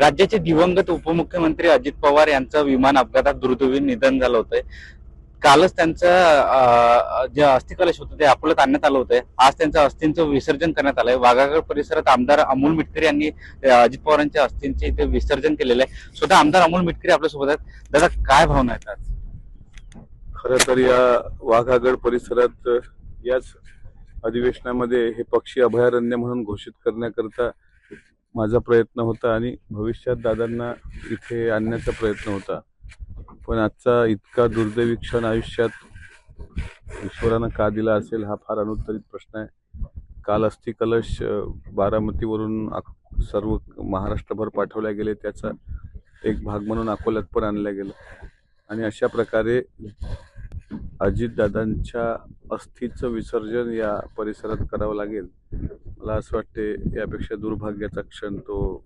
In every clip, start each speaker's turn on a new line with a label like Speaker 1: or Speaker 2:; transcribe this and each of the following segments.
Speaker 1: राज्याचे दिवंगत उपमुख्यमंत्री अजित पवार यांचं विमान अपघातात दुर्दैवी निधन झालं होतं कालच त्यांचं जे अस्थिकलश होतं ते अकोल्यात आणण्यात आलं होतं आज त्यांचं अस्थींचं विसर्जन करण्यात आलंय. वाघागड परिसरात आमदार अमोल मिटकरी यांनी अजित पवारांच्या अस्थींचे इथे विसर्जन केलेलं आहे. स्वतः आमदार अमोल मिटकरी आपल्यासोबत आहेत. दादा काय भावना आहेत आज?
Speaker 2: खरं तर या वाघागड परिसरात याच अधिवेशनामध्ये हे पक्षी अभयारण्य म्हणून घोषित करण्याकरता माझा प्रयत्न होता आणि भविष्यात दादांना इथे आणण्याचा प्रयत्न होता. पण आजचा इतका दुर्दैवी क्षण आयुष्यात ईश्वरानं का दिला असेल हा फार अनुत्तरित प्रश्न आहे. काल अस्थि कलश बारामतीवरून सर्व महाराष्ट्रभर पाठवल्या गेले. त्याचा एक भाग म्हणून अकोल्यात पण आणल्या गेलं. आणि अशा प्रकारे अजितदादांच्या अस्थीचं विसर्जन या परिसरात करावं लागेल. मला असं वाटते यापेक्षा दुर्भाग्याचा क्षण तो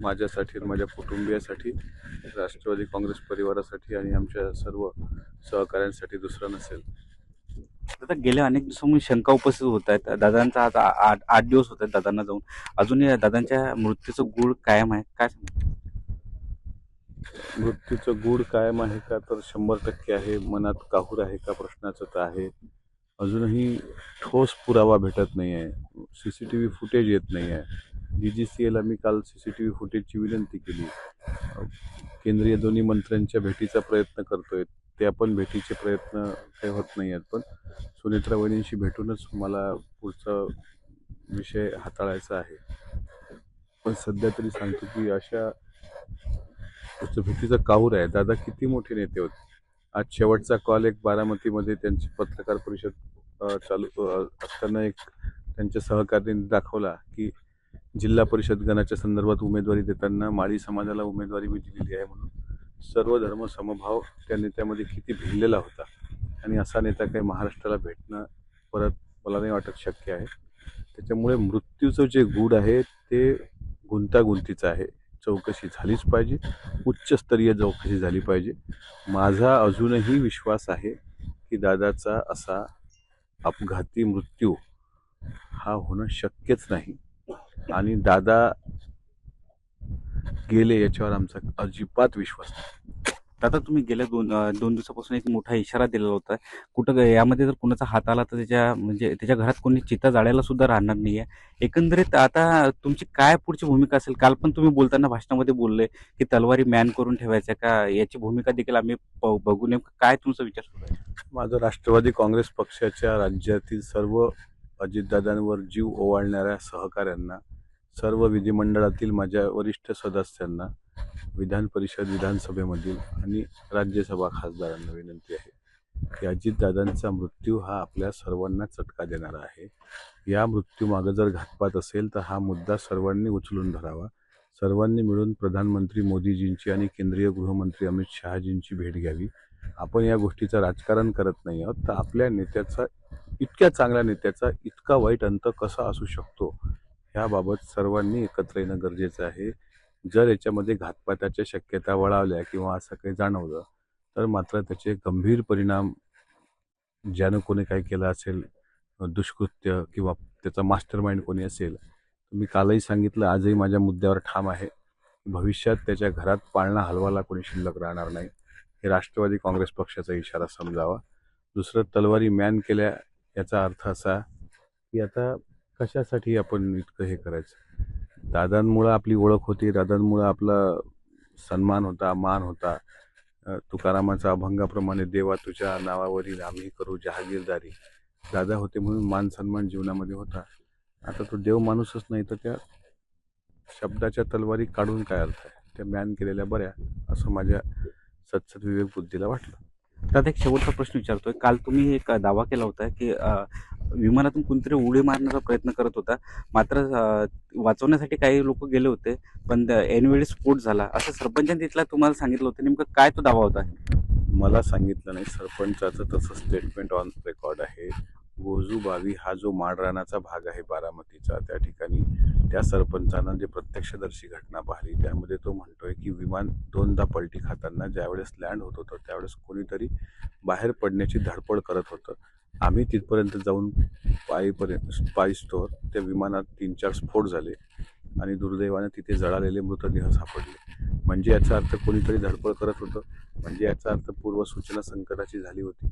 Speaker 2: माझ्यासाठी माझ्या कुटुंबियासाठी राष्ट्रवादी काँग्रेस परिवारासाठी आणि आमच्या सर्व सहकाऱ्यांसाठी दुसरा नसेल.
Speaker 1: दादा गेल्या अनेक दिवसांपासून शंका उपस्थित होत आहेत. दादांचा आता आठ आठ दिवस होत आहेत दादांना जाऊन. अजूनही दादांच्या मृत्यूचं गुळ कायम आहे. काय सांगतो?
Speaker 2: मृत्यूचं गूढ कायम आहे का? तर शंभर टक्के आहे. मनात काहूर आहे का? प्रश्नाचं तर आहे. अजूनही ठोस पुरावा भेटत नाही आहे C C T V footage येत नाही आहे डी जी सी एला मी काल सी सी टी व्ही फुटेजची विनंती केली. केंद्रीय दोन्ही मंत्र्यांच्या भेटीचा प्रयत्न करतोय. त्या पण भेटीचे प्रयत्न काही होत नाही आहेत पण सुनेत्रा वहिनींशी भेटूनच मला पुढचा विषय हाताळायचा आहे. पण सध्या तरी सांगतो की अशा त्याचं भीतीचा काहूर आहे. दादा किती मोठे नेते होते? आज शेवटचा कॉल एक बारामतीमध्ये त्यांची पत्रकार परिषद चालू असताना एक त्यांच्या सहकार्याने दाखवला की जिल्हा परिषद गणाच्या संदर्भात उमेदवारी देताना माळी समाजाला उमेदवारी मी दिलेली आहे म्हणून सर्व धर्म समभाव त्या नेत्यामध्ये किती भिडलेला होता आणि असा नेता काही महाराष्ट्राला भेटणं परत मला नाही वाटत शक्य आहे. त्याच्यामुळे मृत्यूचं जे गूढ आहे ते गुंतागुंतीचं आहे. चौकशी झालीच पाहिजे. उच्चस्तरीय चौकशी झाली पाहिजे. माझा अजूनही विश्वास आहे की दादाचा असा अपघाती मृत्यू हा होणं शक्यच नाही. आणि दादा गेले याच्यावर आमचा अजिबात विश्वास नाही.
Speaker 1: दादा तुम्ही गेल्या दोन दोन दिवसापासून एक मोठा इशारा दिलेला होता. कुठं यामध्ये जर कुणाचा हात आला तर त्याच्या म्हणजे त्याच्या घरात कोणी चिता जाळायला सुद्धा राहणार आहे एकंदरीत आता तुमची काय पुढची भूमिका असेल? काल पण तुम्ही बोलताना भाषणामध्ये बोलले की तलवारी मॅन करून ठेवायच्या का? याची भूमिका देखील आम्ही बघू नेमकं काय तुमचा विचार सुरू आहे?
Speaker 2: माझं राष्ट्रवादी काँग्रेस पक्षाच्या राज्यातील सर्व अजितदादांवर जीव ओवाळणाऱ्या सहकाऱ्यांना सर्व विधिमंडळातील माझ्या वरिष्ठ सदस्यांना विधान परिषद विधानसभेमधील आणि राज्यसभा खासदारांना विनंती आहे की अजितदादांचा मृत्यू हा आपल्या सर्वांना चटका देणारा आहे. या मृत्यूमागं जर घातपात असेल तर हा मुद्दा सर्वांनी उचलून धरावा. सर्वांनी मिळून प्रधानमंत्री मोदीजींची आणि केंद्रीय गृहमंत्री अमित शहाजींची भेट घ्यावी. आपण या गोष्टीचं राजकारण करत नाही आहोत. तर आपल्या नेत्याचा इतक्या चांगल्या नेत्याचा इतका वाईट अंत कसा असू शकतो? ह्याबाबत सर्वांनी एकत्र येणं गरजेचं आहे. जर याच्यामध्ये घातपाताच्या शक्यता वळावल्या किंवा असं काही जाणवलं तर मात्र त्याचे गंभीर परिणाम ज्यानं कोणी काही केलं असेल दुष्कृत्य किंवा त्याचा मास्टर माइंड कोणी असेल मी कालही सांगितलं आजही माझ्या मुद्द्यावर ठाम आहे. भविष्यात त्याच्या घरात पाळणा हलवाला कोणी शिल्लक राहणार नाही. हे राष्ट्रवादी काँग्रेस पक्षाचा इशारा समजावा. दुसरं तलवारी मॅन केल्या याचा अर्थ असा की आता कशासाठी आपण इतकं हे करायचं? दादांमुळं आपली ओळख होती दादांमुळं आपला सन्मान होता मान होता. तुकारामाचा अभंगाप्रमाणे देवा तुझ्या नावावरील आम्ही करू जहागीरदारी. दादा होते म्हणून मान सन्मान जीवनामध्ये होता. आता तो देव माणूसच नाही तर त्या शब्दाच्या तलवारी काढून काय अर्थ आहे? त्या मॅन केलेल्या बऱ्या असं माझ्या सत्सद विवेक बुद्धीला वाटलं.
Speaker 1: दादा एक शेवटचा प्रश्न विचारतोय. काल तुम्ही एक दावा केला होता की विमानातून कोणतरी उडी मारण्याचा प्रयत्न करत होता. मात्र वाचवण्यासाठी काही लोक गेले होते पण ऐनवेळी स्फोट झाला. असं सरपंचाने तिथला तुम्हाला सांगितलं होतं. नेमकं काय तो दावा होता?
Speaker 2: मला सांगितलं नाही. सरपंचाचं तसं स्टेटमेंट ऑन रेकॉर्ड आहे. गोजूबावी हा जो माळरानाचा भाग आहे बारामतीचा त्या ठिकाणी त्या सरपंचानं जे प्रत्यक्षदर्शी घटना पाहिली त्यामध्ये तो म्हणतोय की विमान दोनदा पलटी खाताना ज्यावेळेस लँड होत होतं त्यावेळेस कोणीतरी बाहेर पडण्याची धडपड करत होतं. आम्ही तिथपर्यंत जाऊन पायीपर्यंत पायीस्तोवर त्या विमानात तीन चार स्फोट झाले आणि दुर्दैवाने तिथे जळालेले मृतदेह सापडले. म्हणजे याचा अर्थ कोणीतरी धडपड करत होतं म्हणजे याचा अर्थ पूर्वसूचना संकटाची झाली होती.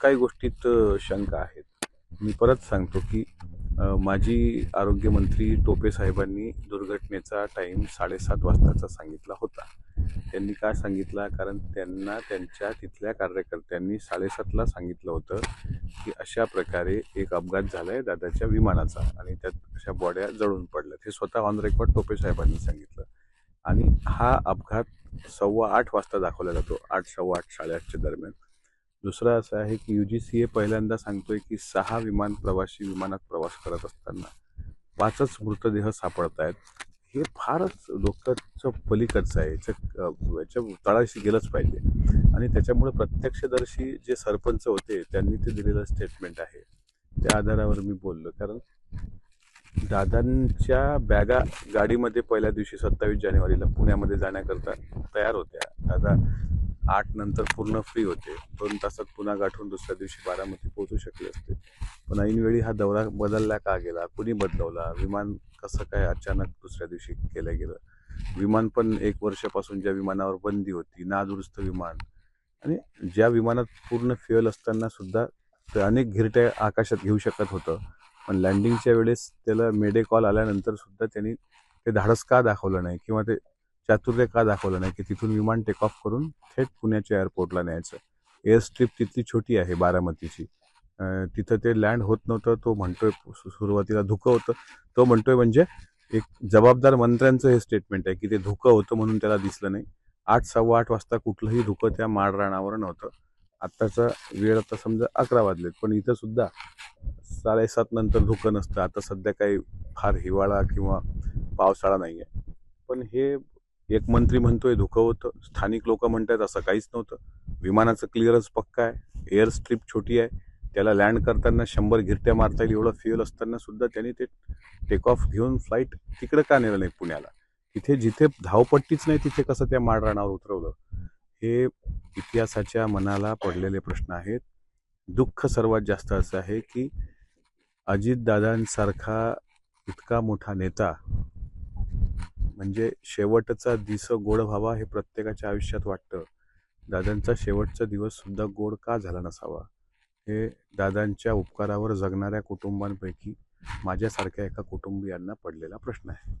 Speaker 2: काही गोष्टीत शंका आहेत. मी परत सांगतो की माजी आरोग्यमंत्री टोपे साहेबांनी दुर्घटनेचा टाईम साडेसात वाजताचा सांगितला होता. त्यांनी काय सांगितला? कारण त्यांना त्यांच्या तिथल्या कार्यकर्त्यांनी साडेसातला सांगितलं होतं की अशा प्रकारे एक अपघात झाला आहे दादाच्या विमानाचा आणि त्यात अशा बॉड्या जळून पडल्यात. हे स्वतः ऑन रेकॉर्ड टोपे साहेबांनी सांगितलं. आणि हा अपघात सव्वा आठ वाजता दाखवला जातो आठ सव्वा आठ साडेआठच्या दरम्यान. दुसरं असं आहे की यू जी सी ए पहिल्यांदा सांगतोय की सहा विमान प्रवासी विमानात प्रवास करत असताना पाचच मृतदेह सापडत आहेत हे फारच डोक्याचं पलीकडचं आहे. याच्या याच्या तळाशी गेलंच पाहिजे. आणि त्याच्यामुळे प्रत्यक्षदर्शी जे सरपंच होते त्यांनी ते दिलेलं स्टेटमेंट आहे. त्या आधारावर मी बोललो. कारण दादांच्या बॅगा गाडीमध्ये पहिल्या दिवशी सत्तावीस जानेवारीला पुण्यामध्ये जाण्याकरता तयार होत्या. दादा आठ नंतर पूर्ण फ्री होते. दोन तासात पुन्हा गाठून दुसऱ्या दिवशी बारामती पोहोचू शकले असते. पण ऐनवेळी हा दौरा बदलला का गेला? कुणी बदलवला? विमान कसं काय अचानक दुसऱ्या दिवशी केलं गेलं? विमान पण एक वर्षापासून ज्या विमानावर बंदी होती नादुरुस्त विमान आणि ज्या विमानात पूर्ण फ्युअल असताना सुद्धा ते अनेक घिरट्या आकाशात घेऊ शकत होतं. पण लँडिंगच्या वेळेस त्याला मेडे कॉल आल्यानंतर सुद्धा त्यांनी ते धाडस का दाखवलं नाही? किंवा ते चातुर्य का दाखवलं नाही की तिथून विमान टेक ऑफ करून थेट पुण्याच्या एअरपोर्टला न्यायचं. एअर स्ट्रीप तिथली छोटी आहे बारामतीची. तिथं ते लँड होत नव्हतं तो म्हणतोय सु- सुरुवातीला धुकं होतं. तो म्हणतोय म्हणजे एक जबाबदार मंत्र्यांचं हे स्टेटमेंट आहे की ते धुकं होतं म्हणून त्याला दिसलं नाही. आठ सव्वा आठ वाजता कुठलंही धुकं त्या माळराणावर नव्हतं. आत्ताचा वेळ आता समजा अकरा वाजलेत पण इथं सुद्धा साडेसात नंतर धुकं नसतं. आता सध्या काही फार हिवाळा किंवा पावसाळा नाही आहे पण हे एक मंत्री म्हणतोय धुकं होतं. स्थानिक लोक म्हणतात असं काहीच नव्हतं. विमानाचं क्लिअरन्स पक्का आहे. एअर स्ट्रीप छोटी आहे. त्याला लँड करताना शंभर घिरट्या मारता येईल एवढं फ्युअल असताना सुद्धा त्यांनी ते टेक ऑफ घेऊन फ्लाईट तिकडं का नेलं नाही पुण्याला? तिथे जिथे धावपट्टीच नाही तिथे कसं त्या माळरानावर उतरवलं? हे इतिहासाच्या मनाला पडलेले प्रश्न आहेत. दुःख सर्वात जास्त असं आहे की अजितदादांसारखा इतका मोठा नेता म्हणजे शेवटचा दिस गोड व्हावा हे प्रत्येकाच्या आयुष्यात वाटतं. दादांचा शेवटचा दिवससुद्धा गोड का झाला नसावा? हे दादांच्या उपकारावर जगणाऱ्या कुटुंबांपैकी माझ्यासारख्या एका कुटुंबियांना पडलेला प्रश्न आहे.